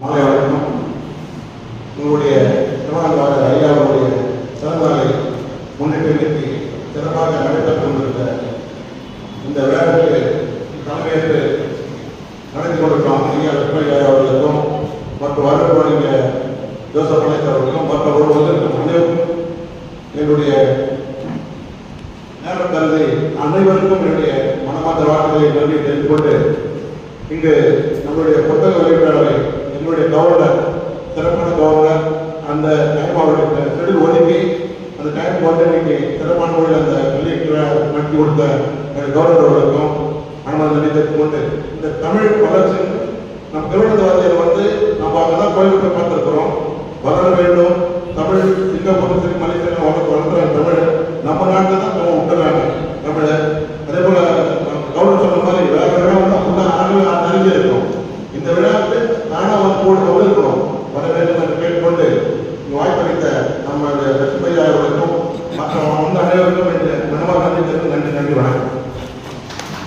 மாலை வணக்கம் உங்களுடைய திருவாரூர் ஐயாவுடைய பிறந்தநாளை முன்னிட்டு இன்னைக்கு சிறப்பாக நடைபெற்று கொண்டிருந்த இந்த விழாவிற்கு தலைமையேற்று நடத்தி கொண்டிருக்கிறோம் ஐயா லட்சுமி அவர்களுக்கும் மற்றும் வரக்கூடிய ஜோசப் அனைத்து அவர்களுக்கும் மற்ற ஒரு அனைவருக்கும் என்னுடைய நேரம் கருதி அனைவருக்கும் என்னுடைய மனமார்ந்த வாழ்த்துக்களை நன்றி தெரிந்து கொண்டு இங்கு நம்முடைய சிறப்பான கவர்னர் அந்த டைம் அவர்களுக்கு ஷெடியூல் ஒதுக்கி அந்த டைம் போட்டு இன்னைக்கு சிறப்பான முறையில் அந்த பள்ளியை நடத்தி கொடுத்த கவர்னர் அவர்களுக்கும் அனுமதி நிலையத்திற்கு கொண்டு இந்த தமிழ் வளர்ச்சி நம் திருவண்ணாமலையில் வந்து நம்ம அங்கதான் கோயில் போய் பார்த்துருக்குறோம். வளர வேண்டும். தமிழ் சிங்கப்பூர் சரி மலேசியா வளர்த்து வளர்த்துறாங்க தமிழ் நம்ம நாட்டில் தான் நம்ம விட்டுறாங்க தமிழ். அதே போல கவர்னர் சொன்ன மாதிரி வேற விழா வந்து அப்படிதான் ஆண்டு அறிஞ்சிருக்கும் இந்த விழாவுக்கு நான் ಒಂದು ಹಳೆಯವ್ರನ್ನ ಬಂದಿದೆ ಮನವಾಗ ಬಂದಿದ್ದರು ಗಂಟೆ ಗಂಟೆ